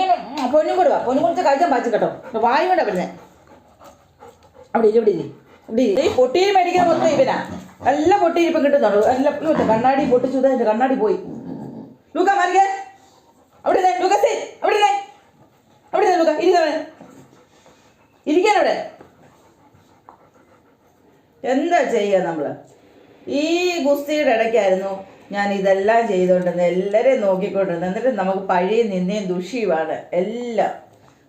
പൊന്നും കൂടെ വാ പൊന്നും കൊടുത്ത് കഴിക്കാൻ പാച്ചു കേട്ടോ. വായു കൊണ്ടാ വരുന്നത് അവിടെ ഇരി ഇവിടെ ഇരി. ഈ പൊട്ടിയിൽ മേടിക്കുന്ന മൊത്തം ഇവനാ. എല്ലാം പൊട്ടി ഇപ്പം കിട്ടുന്നുള്ളൂ എല്ലാം കണ്ണാടി പൊട്ടിച്ചു എന്റെ കണ്ണാടി പോയി. ലൂക്ക മാറിക്കേ. അവിടെ ലൂക്കസേ അവിടെ ഇരുന്നേ. അവിടെ ഇരുന്നേ, ലൂക്ക ഇരുന്നവൻ ഇരിക്കാൻ അവിടെ എന്താ ചെയ്യുക നമ്മൾ ഈ ഗുസ്തിയുടെ ഇടയ്ക്കായിരുന്നു ഞാൻ ഇതെല്ലാം ചെയ്തുകൊണ്ടിരുന്നത് എല്ലാവരെയും നോക്കിക്കൊണ്ടിരുന്നത്. എന്നിട്ട് നമുക്ക് പഴയ നിന്നെയും ദുഷിയുമാണ്. എല്ലാം.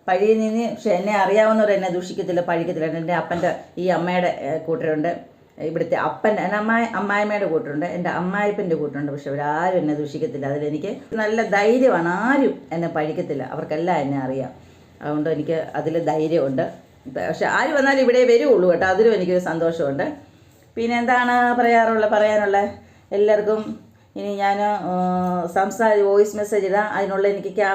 പഴയ നിന്ന് പക്ഷെ എന്നെ അറിയാവുന്നവർ എന്നെ ദുഷിക്കത്തില്ല പഴിക്കത്തില്ല. എന്റെ അപ്പന്റെ ഈ അമ്മയുടെ കൂട്ടരുണ്ട്. ഇവിടുത്തെ അപ്പൻ എന്റെ അമ്മായി അമ്മായിമ്മയുടെ കൂട്ടുണ്ട് എന്റെ അമ്മായിപ്പന്റെ കൂട്ടുണ്ട് പക്ഷെ അവരാരും എന്നെ ദുഷിക്കത്തില്ല. അതിലെനിക്ക് നല്ല ധൈര്യമാണ്. ആരും എന്നെ പഴിക്കത്തില്ല. അവർക്കെല്ലാം എന്നെ അറിയാം. അതുകൊണ്ട് എനിക്ക് അതിൽ ധൈര്യമുണ്ട്. പക്ഷെ ആര് വന്നാലും ഇവിടെ വരുള്ളൂ കേട്ടോ. അതിലും എനിക്കൊരു സന്തോഷമുണ്ട്. പിന്നെ എന്താണ് പറയാറുള്ള പറയാനുള്ള? എല്ലാവർക്കും ഇനി ഞാൻ സംസാര വോയിസ് മെസ്സേജ് ഇടാം. അതിനുള്ള എനിക്ക് ക്യാ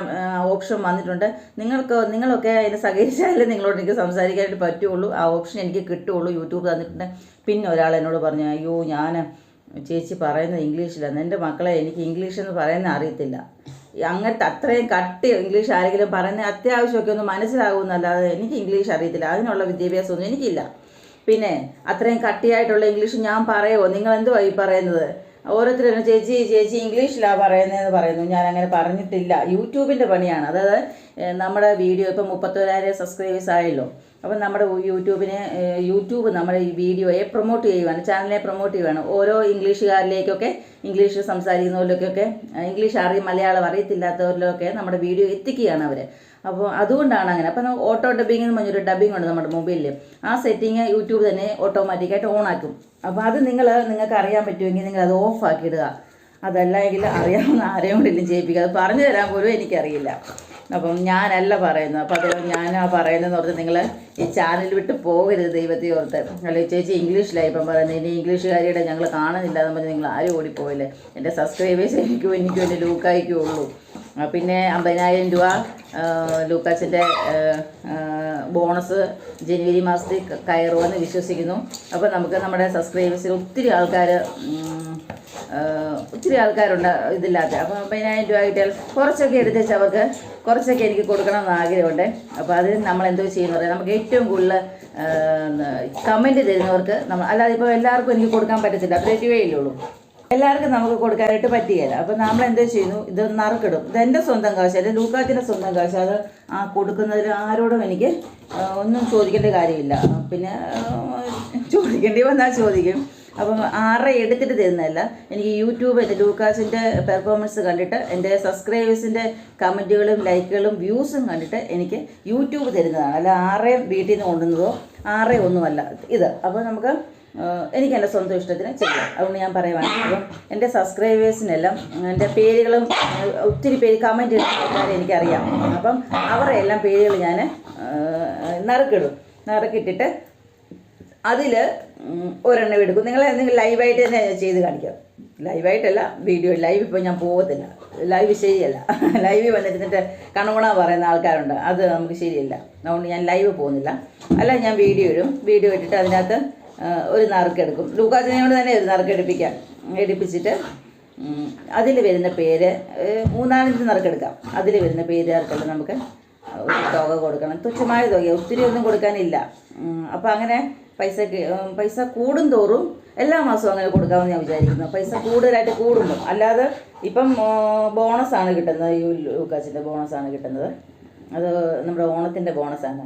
ഓപ്ഷൻ വന്നിട്ടുണ്ട്. നിങ്ങൾക്ക് നിങ്ങളൊക്കെ അതിനെ സഹകരിച്ചാലേ നിങ്ങളോട് എനിക്ക് സംസാരിക്കാനായിട്ട് പറ്റുള്ളൂ. ആ ഓപ്ഷൻ എനിക്ക് കിട്ടുള്ളൂ. യൂട്യൂബ് തന്നിട്ടുണ്ട്. പിന്നെ ഒരാൾ എന്നോട് പറഞ്ഞു അയ്യോ ഞാൻ ചേച്ചി പറയുന്നത് ഇംഗ്ലീഷിലാണ് എന്റെ മക്കളെ എനിക്ക് ഇംഗ്ലീഷ് എന്ന് പറയുന്നത് അറിയത്തില്ല. അങ്ങനത്തെ അത്രയും കട്ടി ഇംഗ്ലീഷ് ആരെങ്കിലും പറയുന്നത് അത്യാവശ്യമൊക്കെ ഒന്ന് മനസ്സിലാകുമെന്നല്ലാതെ എനിക്ക് ഇംഗ്ലീഷ് അറിയത്തില്ല. അതിനുള്ള വിദ്യാഭ്യാസമൊന്നും എനിക്കില്ല. പിന്നെ അത്രയും കട്ടിയായിട്ടുള്ള ഇംഗ്ലീഷ് ഞാൻ പറയുമോ നിങ്ങൾ എന്തുവാ ഈ പറയുന്നത്? ഓരോരുത്തരും ചേച്ചി ചേച്ചി ഇംഗ്ലീഷിലാണ് പറയുന്നതെന്ന് പറയുന്നു. ഞാൻ അങ്ങനെ പറഞ്ഞിട്ടില്ല. യൂട്യൂബിന്റെ പണിയാണ്. അതായത് നമ്മുടെ വീഡിയോ ഇപ്പം മുപ്പത്തൊരായിരം സബ്സ്ക്രൈബേഴ്സ് ആയല്ലോ. അപ്പം നമ്മുടെ യൂട്യൂബിനെ യൂട്യൂബ് നമ്മുടെ ഈ വീഡിയോയെ പ്രൊമോട്ട് ചെയ്യുവാണ് ചാനലിനെ പ്രൊമോട്ട് ചെയ്യുവാണ്. ഓരോ ഇംഗ്ലീഷുകാരിലേക്കൊക്കെ ഇംഗ്ലീഷ് സംസാരിക്കുന്നവരിലേക്കൊക്കെ ഇംഗ്ലീഷ് അറിയും മലയാളം അറിയത്തില്ലാത്തവരിലൊക്കെ നമ്മുടെ വീഡിയോ എത്തിക്കുകയാണ് അവർ അപ്പോൾ അതുകൊണ്ടാണ് അങ്ങനെ. അപ്പം ഓട്ടോ ഡബിങ് എന്ന് പറഞ്ഞൊരു ഡബ്ബിംഗ് ഉണ്ട് നമ്മുടെ മൊബൈലിൽ ആ സെറ്റിങ് യൂട്യൂബ് തന്നെ ഓട്ടോമാറ്റിക്കായിട്ട് ഓൺ ആക്കും. അപ്പോൾ അത് നിങ്ങൾ നിങ്ങൾക്ക് അറിയാൻ പറ്റുമെങ്കിൽ നിങ്ങൾ അത് ഓഫ് ആക്കി ഇടുക. അതല്ല എങ്കിൽ അറിയാവുന്ന ആരെയും കൊണ്ടിലും ചെയ്യിപ്പിക്കുക അത് പറഞ്ഞു തരാൻ പോലും എനിക്കറിയില്ല. അപ്പം ഞാനല്ല പറയുന്നത്. അപ്പം ഞാൻ ഞാനാ പറയുന്നതെന്ന് ഓർത്ത് നിങ്ങൾ ഈ ചാനൽ വിട്ട് പോകരുത് ദൈവത്തെ ഓർത്ത്. അല്ലെ ചേച്ചി ഇംഗ്ലീഷിലായി ഇപ്പം പറയുന്നത്. ഇനി ഇംഗ്ലീഷുകാരിയുടെ ഞങ്ങൾ കാണുന്നില്ല എന്ന് പറഞ്ഞ് നിങ്ങൾ ആരും ഓടിപ്പോയില്ലേ എന്റെ സബ്സ്ക്രൈബേഴ്സ് എനിക്കും എനിക്കും എന്റെ ലൂക്കായിക്കും ഉള്ളൂ. ആ, പിന്നെ അമ്പതിനായിരം രൂപ ലൂക്കാസിന്റെ ബോണസ് ജനുവരി മാസത്തിൽ കയറുമെന്ന് വിശ്വസിക്കുന്നു. അപ്പോൾ നമുക്ക് നമ്മുടെ സബ്സ്ക്രൈബേഴ്സിൽ ഒത്തിരി ആൾക്കാർ ഒത്തിരി ആൾക്കാരുണ്ട് ഇതില്ലാത്ത. അപ്പോൾ അമ്പതിനായിരം രൂപ കിട്ടിയാൽ കുറച്ചൊക്കെ എടുത്ത് അവർക്ക് കുറച്ചൊക്കെ എനിക്ക് കൊടുക്കണം എന്ന് ആഗ്രഹമുണ്ട്. അപ്പോൾ അതിന് നമ്മൾ എന്തോ ചെയ്യുന്ന പറയാം. നമുക്ക് ഏറ്റവും കൂടുതൽ കമന്റ് തരുന്നവർക്ക് നമ്മൾ അല്ലാതെ ഇപ്പോൾ എല്ലാവർക്കും എനിക്ക് കൊടുക്കാൻ പറ്റത്തില്ല. അത്രേ രൂപയില്ലുള്ളൂ എല്ലാവർക്കും നമുക്ക് കൊടുക്കാനായിട്ട് പറ്റുകയില്ല അപ്പം നമ്മൾ എന്ത് ചെയ്യുന്നു? ഇത് നറുക്കിടും. ഇത് എന്റെ സ്വന്തം കാശ് അല്ലെ ലൂക്കാത്തിന്റെ സ്വന്തം കാശ്. അത് ആ കൊടുക്കുന്നതിൽ ആരോടും എനിക്ക് ഒന്നും ചോദിക്കേണ്ട കാര്യമില്ല. പിന്നെ ചോദിക്കേണ്ടി വന്നാൽ ചോദിക്കും. അപ്പം ആറ് എടുത്തിട്ട് തരുന്നതല്ല. എനിക്ക് യൂട്യൂബ് എന്റെ ലൂക്കാസിന്റെ പെർഫോമൻസ് കണ്ടിട്ട് എന്റെ സബ്സ്ക്രൈബേഴ്സിന്റെ കമന്റുകളും ലൈക്കുകളും വ്യൂസും കണ്ടിട്ട് എനിക്ക് യൂട്യൂബ് തരുന്നതാണ്. അല്ല ആറേയും വീട്ടിൽ നിന്ന് കൊണ്ടുവന്നതോ ആറേ ഒന്നുമല്ല. ഇത്. അപ്പോൾ നമുക്ക് എനിക്ക് എന്റെ സ്വന്തം ഇഷ്ടത്തിന് ചെയ്യാം. അതുകൊണ്ട് ഞാൻ പറയുവാണ്. അപ്പം എന്റെ സബ്സ്ക്രൈബേഴ്സിനെല്ലാം എന്റെ പേരുകളും ഒത്തിരി പേര് കമന്റ് ഇടുന്ന എനിക്കറിയാം. അപ്പം അവരുടെ എല്ലാം പേരുകൾ ഞാൻ നറുക്കിടും. നറുക്കിട്ടിട്ട് അതിൽ ഒരെണ്ണം എടുക്കും. നിങ്ങൾ എന്തെങ്കിലും ലൈവായിട്ട് തന്നെ ചെയ്ത് കാണിക്കാം. ലൈവായിട്ടല്ല വീഡിയോ ലൈവ് ഇപ്പോൾ ഞാൻ പോകത്തില്ല. ലൈവ് ശരിയല്ല. (laughs) ലൈവിൽ വന്നിരുന്നിട്ട് കണവണ പറയുന്ന ആൾക്കാരുണ്ട്. അത് നമുക്ക് ശരിയല്ല. അതുകൊണ്ട് ഞാൻ ലൈവ് പോകുന്നില്ല. അല്ല ഞാൻ വീഡിയോ ഇടും. വീഡിയോ ഇട്ടിട്ട് അതിനകത്ത് ഒരു നറുക്കെടുക്കും ലൂക്കാസിനെ കൊണ്ട് തന്നെ ഒരു നറുക്ക് എടുപ്പിക്കാം. എടുപ്പിച്ചിട്ട് അതിൽ വരുന്ന പേര് മൂന്നാലഞ്ച് നറുക്കെടുക്കാം അതിൽ വരുന്ന പേര് നറുക്കെല്ലാം നമുക്ക് തുക കൊടുക്കണം. തുച്ഛമായ തുക ഒത്തിരി ഒന്നും കൊടുക്കാനില്ല. അപ്പോൾ അങ്ങനെ പൈസ പൈസ കൂടും തോറും എല്ലാ മാസവും അങ്ങനെ കൊടുക്കാമെന്ന് ഞാൻ വിചാരിക്കുന്നു. പൈസ കൂടുതലായിട്ട് കൂടുമ്പോൾ അല്ലാതെ ഇപ്പം ബോണസാണ് കിട്ടുന്നത്. ഈ ലൂക്കാച്ചിന്റെ ബോണസാണ് കിട്ടുന്നത്. അത് നമ്മുടെ ഓണത്തിന്റെ ബോണസാണ്.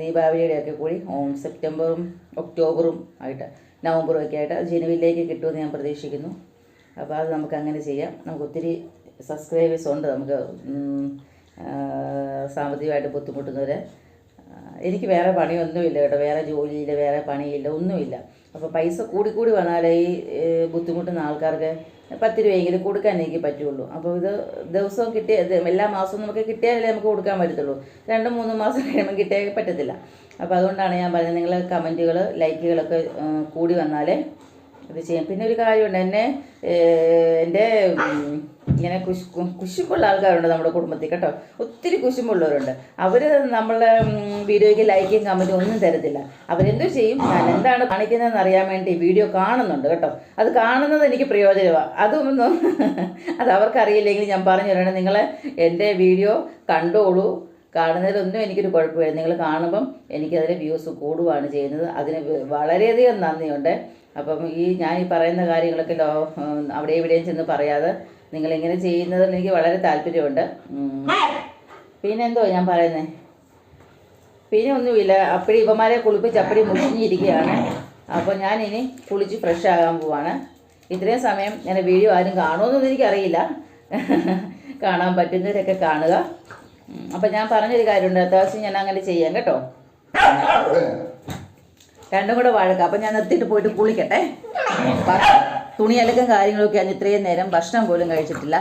ദീപാവലിയുടെ ഒക്കെ കൂടി ഓം സെപ്റ്റംബറും ഒക്ടോബറും ആയിട്ട് നവംബറും ഒക്കെ ആയിട്ട് അത് ജനുവരിയിലേക്ക് കിട്ടുമെന്ന് ഞാൻ പ്രതീക്ഷിക്കുന്നു. അപ്പോൾ അത് നമുക്ക് അങ്ങനെ ചെയ്യാം. നമുക്ക് ഒത്തിരി സബ്സ്ക്രൈബേഴ്സ് ഉണ്ട് നമുക്ക് സാമ്പത്തികമായിട്ട് ബുദ്ധിമുട്ടുന്നവർ എനിക്ക് വേറെ പണിയൊന്നുമില്ല കേട്ടോ. വേറെ ജോലിയില്ല വേറെ പണിയില്ല ഒന്നുമില്ല. അപ്പോൾ പൈസ കൂടി കൂടി വന്നാലേ ഈ ബുദ്ധിമുട്ടുന്ന ആൾക്കാർക്ക് പത്ത് രൂപയെങ്കിലും കൊടുക്കാൻ എനിക്ക് പറ്റുള്ളൂ. അപ്പോൾ ഇത് ദിവസവും കിട്ടിയ എല്ലാ മാസവും നമുക്ക് കിട്ടിയാലേ നമുക്ക് കൊടുക്കാൻ പറ്റത്തുള്ളൂ. രണ്ട് മൂന്ന് മാസം കഴിയുമ്പോൾ കിട്ടിയാൽ പറ്റത്തില്ല. അപ്പോൾ അതുകൊണ്ടാണ് ഞാൻ പറഞ്ഞത് നിങ്ങൾ കമന്റുകൾ ലൈക്കുകളൊക്കെ കൂടി വന്നാലേ ഇത് ചെയ്യാം. പിന്നെ ഒരു കാര്യമുണ്ട്. എന്നെ എന്റെ ഇങ്ങനെ കുശ് കുശുമ്പുള്ള ആൾക്കാരുണ്ട് നമ്മുടെ കുടുംബത്തിൽ കേട്ടോ. ഒത്തിരി കുശുമ്പുള്ളവരുണ്ട്. അവർ നമ്മളെ വീഡിയോയ്ക്ക് ലൈക്കും കമന്റും ഒന്നും തരത്തില്ല. അവരെന്തോ ചെയ്യും? ഞാൻ എന്താണ് കാണിക്കുന്നതെന്ന് അറിയാൻ വേണ്ടി വീഡിയോ കാണുന്നുണ്ട് കേട്ടോ. അത് കാണുന്നത് എനിക്ക് പ്രയോജനമാണ് അതൊന്നും (laughs) അത് അവർക്കറിയില്ലെങ്കിൽ ഞാൻ പറഞ്ഞു തരണം. നിങ്ങൾ എന്റെ വീഡിയോ കണ്ടോളൂ. കാണുന്നതിലൊന്നും എനിക്കൊരു കുഴപ്പമില്ല. നിങ്ങൾ കാണുമ്പം എനിക്കതിന് വ്യൂസ് കൂടുകയാണ് ചെയ്യുന്നത്. അതിന് വളരെയധികം നന്ദിയുണ്ട്. അപ്പം ഈ ഞാൻ ഈ പറയുന്ന കാര്യങ്ങളൊക്കെ ലോ അവിടെ എവിടെയും ചെന്ന് പറയാതെ നിങ്ങളിങ്ങനെ ചെയ്യുന്നതിൽ എനിക്ക് വളരെ താല്പര്യമുണ്ട്. പിന്നെ പിന്നെന്തോ ഞാൻ പറയുന്നത് പിന്നെ ഒന്നുമില്ല. അപ്പഴി ഇവന്മാരെ കുളിപ്പിച്ച് അപ്പടി മുഷിഞ്ഞിരിക്കുകയാണ്. അപ്പോൾ ഞാനിനി കുളിച്ച് ഫ്രഷ് ആകാൻ പോവാണ്. ഇത്രയും സമയം ഞാൻ വീഡിയോ ആരും കാണുമെന്നൊന്നും എനിക്കറിയില്ല. കാണാൻ പറ്റുന്നവരൊക്കെ കാണുക. അപ്പം ഞാൻ പറഞ്ഞൊരു കാര്യമുണ്ട്. അത്യാവശ്യം ഞാൻ അങ്ങനെ ചെയ്യാം കേട്ടോ. രണ്ടും കൂടെ വഴക്കാം. അപ്പം ഞാൻ നിർത്തിയിട്ട് പോയിട്ട് കുളിക്കട്ടെ. തുണി അലക്കും കാര്യങ്ങളൊക്കെ ആണ് ഇത്രയും നേരം ഭക്ഷണം പോലും കഴിച്ചിട്ടില്ല.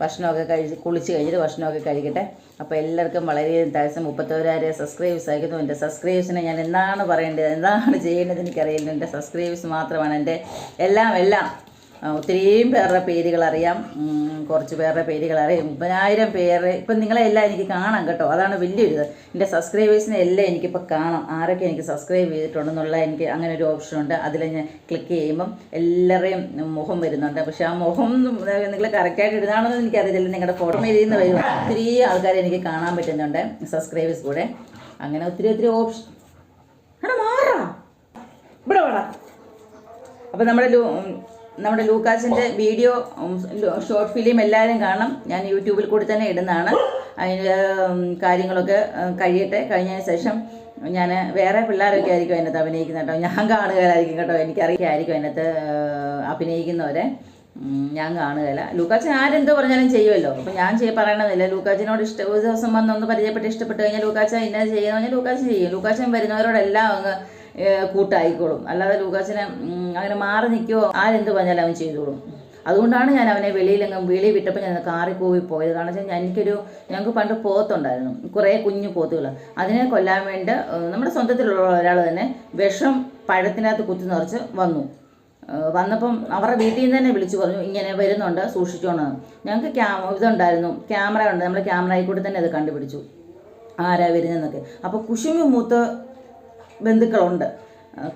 ഭക്ഷണമൊക്കെ കഴിച്ച് കുളിച്ച് കഴിഞ്ഞിട്ട് ഭക്ഷണമൊക്കെ കഴിക്കട്ടെ. അപ്പോൾ എല്ലാവർക്കും വളരെയധികം താഴ്ച മുപ്പത്തോരായിരം സബ്സ്ക്രൈബേഴ്സ് അയക്കുന്നു എന്റെ സബ്സ്ക്രൈബേഴ്സിനെ ഞാൻ എന്താണ് പറയേണ്ടത്? എന്താണ് ചെയ്യേണ്ടത് എനിക്കറിയില്ല. എന്റെ സബ്സ്ക്രൈബേഴ്സ് മാത്രമാണ് എന്റെ എല്ലാം എല്ലാം. ഒത്തിരിയും പേരുടെ പേരുകൾ അറിയാം കുറച്ച് പേരുടെ പേരുകൾ അറിയാം മുപ്പതിനായിരം പേര് ഇപ്പം നിങ്ങളെ എല്ലാം എനിക്ക് കാണാം കേട്ടോ. അതാണ് വലിയൊരു എന്റെ സബ്സ്ക്രൈബേഴ്സിനെ എല്ലാം എനിക്കിപ്പോൾ കാണാം. ആരൊക്കെ എനിക്ക് സബ്സ്ക്രൈബ് ചെയ്തിട്ടുണ്ടെന്നുള്ള എനിക്ക് അങ്ങനെ ഒരു ഓപ്ഷൻ ഉണ്ട്. അതിൽ ഞാൻ ക്ലിക്ക് ചെയ്യുമ്പം എല്ലാവരെയും മുഖം വരുന്നുണ്ട്. പക്ഷേ ആ മുഖം നിങ്ങൾ കറക്റ്റായിട്ട് ഇടുന്നതാണെന്ന് എനിക്കറിയില്ല നിങ്ങളുടെ ഫോട്ടോ എഴുതുന്ന വരും ഒത്തിരി ആൾക്കാരെ എനിക്ക് കാണാൻ പറ്റുന്നുണ്ട്. സബ്സ്ക്രൈബേഴ്സ് കൂടെ. അങ്ങനെ ഒത്തിരി ഒത്തിരി ഓപ്ഷൻ എടാ മാറാ. ഇവിടെ വേടാ. അപ്പോൾ നമ്മുടെ നമ്മുടെ ലൂക്കാസിന്റെ വീഡിയോ ഷോർട്ട് ഫിലിം എല്ലാവരും കാണണം. ഞാൻ യൂട്യൂബിൽ കൂടി തന്നെ ഇടുന്നതാണ്. അതിന്റെ കാര്യങ്ങളൊക്കെ കഴിയട്ടെ. കഴിഞ്ഞതിന് ശേഷം ഞാൻ വേറെ പിള്ളേരൊക്കെ ആയിരിക്കും അതിനകത്ത് അഭിനയിക്കുന്ന കേട്ടോ. ഞാൻ കാണുകയായിരിക്കും കേട്ടോ. എനിക്കറിയായിരിക്കും അതിനകത്ത് അഭിനയിക്കുന്നവരെ. ഞാൻ കാണുകയില്ല ലൂക്കാച്ചൻ ആരെന്ത് പറഞ്ഞാലും ചെയ്യുമല്ലോ അപ്പം ഞാൻ ചെയ്യ പറയണമെന്നില്ല ലൂക്കാച്ചിനോട് ഇഷ്ട ഒരു ദിവസം വന്ന് ഒന്ന് പരിചയപ്പെട്ട് ഇഷ്ടപ്പെട്ട് കഴിഞ്ഞാൽ ലൂക്കാച്ച ഇന്നത് ചെയ്യുന്ന പറഞ്ഞാൽ ലൂക്കാച്ചൻ ചെയ്യും. ലൂക്കാച്ചൻ വരുന്നവരോടെല്ലാം അങ്ങ് കൂട്ടായിക്കോളും. അല്ലാതെ ലൂക്കാസിനെ അങ്ങനെ മാറി നിൽക്കുമോ ആരെന്ത് പറഞ്ഞാലും അവൻ ചെയ്തോളും. അതുകൊണ്ടാണ് ഞാൻ അവനെ വെളിയിലെങ്ങും വെളിയിൽ വിട്ടപ്പോൾ ഞാൻ കാറി കൂവി പോയത്. കാരണം വെച്ചാൽ എനിക്കൊരു ഞങ്ങൾക്ക് പണ്ട് പോത്തുണ്ടായിരുന്നു. കുറേ കുഞ്ഞു പോത്തുകൾ അതിനെ കൊല്ലാൻ വേണ്ടി നമ്മുടെ സ്വന്തത്തിലുള്ള ഒരാൾ തന്നെ വിഷം പഴത്തിനകത്ത് കുത്തി നിറച്ച് വന്നു. വന്നപ്പം അവരുടെ വീട്ടിൽ നിന്ന് തന്നെ വിളിച്ചു പറഞ്ഞു ഇങ്ങനെ വരുന്നുണ്ട് സൂക്ഷിച്ചോണം ഞങ്ങൾക്ക് ക്യാമ ഇതുണ്ടായിരുന്നു. ക്യാമറ ഉണ്ട് നമ്മൾ ക്യാമറയിൽ കൂടി തന്നെ അത് കണ്ടുപിടിച്ചു. ആരാ വരുന്നതെന്നൊക്കെ. അപ്പോൾ കുശുമി മൂത്ത് ബന്ധുക്കളുണ്ട്.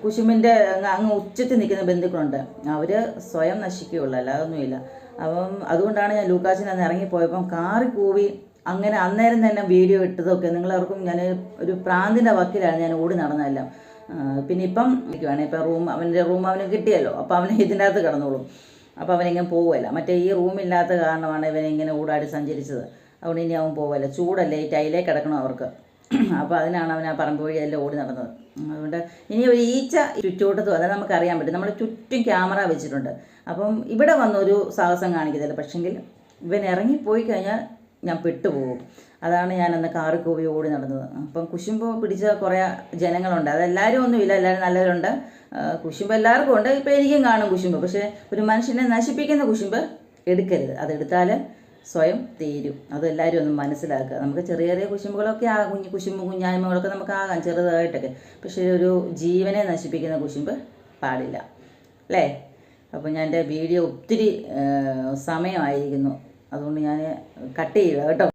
കുശുമിന്റെ അങ്ങ് ഉച്ചത്തിൽ നിൽക്കുന്ന ബന്ധുക്കളുണ്ട്. അവർ സ്വയം നശിക്കുകയുള്ളൂ അല്ലാതൊന്നുമില്ല. അപ്പം അതുകൊണ്ടാണ് ഞാൻ ലൂക്കാച്ചിന് അന്ന് ഇറങ്ങിപ്പോയപ്പം കാറി കൂവി അങ്ങനെ അന്നേരം തന്നെ വീഡിയോ ഇട്ടതൊക്കെ. നിങ്ങളവർക്കും ഞാൻ ഒരു പ്രാന്തിന്റെ വക്കിലാണ് ഞാൻ ഓടി നടന്നതെല്ലാം. പിന്നെ ഇപ്പം ഇരിക്കുവാണ്. ഇപ്പം റൂം അവന്റെ റൂം അവന് കിട്ടിയല്ലോ. അപ്പോൾ അവന് ഇതിന്റെ അകത്ത് കിടന്നോളും. അപ്പോൾ അവനിങ്ങനെ പോവുമല്ല മറ്റേ ഈ റൂമില്ലാത്ത കാരണമാണ് ഇവനിങ്ങനെ ഊടാടി സഞ്ചരിച്ചത്. അതുകൊണ്ട് ഇനി അവൻ പോവല്ല. ചൂടല്ലേ ഈ ടൈലേ കിടക്കണം അവർക്ക്? അപ്പോൾ അതിനാണ് അവൻ ആ പറമ്പ് വഴിയെല്ലാം ഓടി നടന്നത്. അതുകൊണ്ട് ഇനി ഒരു ഈച്ച ചുറ്റോട്ടത്ത് അതായത് നമുക്ക് അറിയാൻ പറ്റും. നമ്മൾ ചുറ്റും ക്യാമറ വെച്ചിട്ടുണ്ട്. അപ്പം ഇവിടെ വന്നൊരു സാഹസം കാണിക്കത്തില്ല പക്ഷെങ്കിൽ ഇവൻ ഇറങ്ങിപ്പോയി കഴിഞ്ഞാൽ ഞാൻ പെട്ടുപോകും. അതാണ് ഞാൻ അന്ന് കാറി കൂവി ഓടി നടന്നത്. അപ്പം കുശുമ്പ് പിടിച്ച കുറേ ജനങ്ങളുണ്ട്. അതെല്ലാവരും ഒന്നുമില്ല. എല്ലാവരും നല്ലവരുണ്ട്. കുശുമ്പ് എല്ലാവർക്കും ഉണ്ട്. ഇപ്പം എനിക്കും കാണും കുശുമ്പ്. പക്ഷേ ഒരു മനുഷ്യനെ നശിപ്പിക്കുന്ന കുശുമ്പ് എടുക്കരുത്. അതെടുത്താൽ സ്വയം തീരും. അതെല്ലാവരും ഒന്ന് മനസ്സിലാക്കുക. നമുക്ക് ചെറിയ ചെറിയ കുശുമ്പുകളൊക്കെ ആ കുഞ്ഞു കുശുമ്പും കുഞ്ഞായ്മകളൊക്കെ നമുക്ക് ആകാം ചെറുതായിട്ടൊക്കെ. പക്ഷേ ഒരു ജീവനെ നശിപ്പിക്കുന്ന കുശുമ്പ് പാടില്ല. അല്ലേ? അപ്പോൾ ഞാൻ എന്റെ വീഡിയോ ഒത്തിരി സമയമായിരിക്കുന്നു. അതുകൊണ്ട് ഞാൻ കട്ട് ചെയ്യുക കേട്ടോ.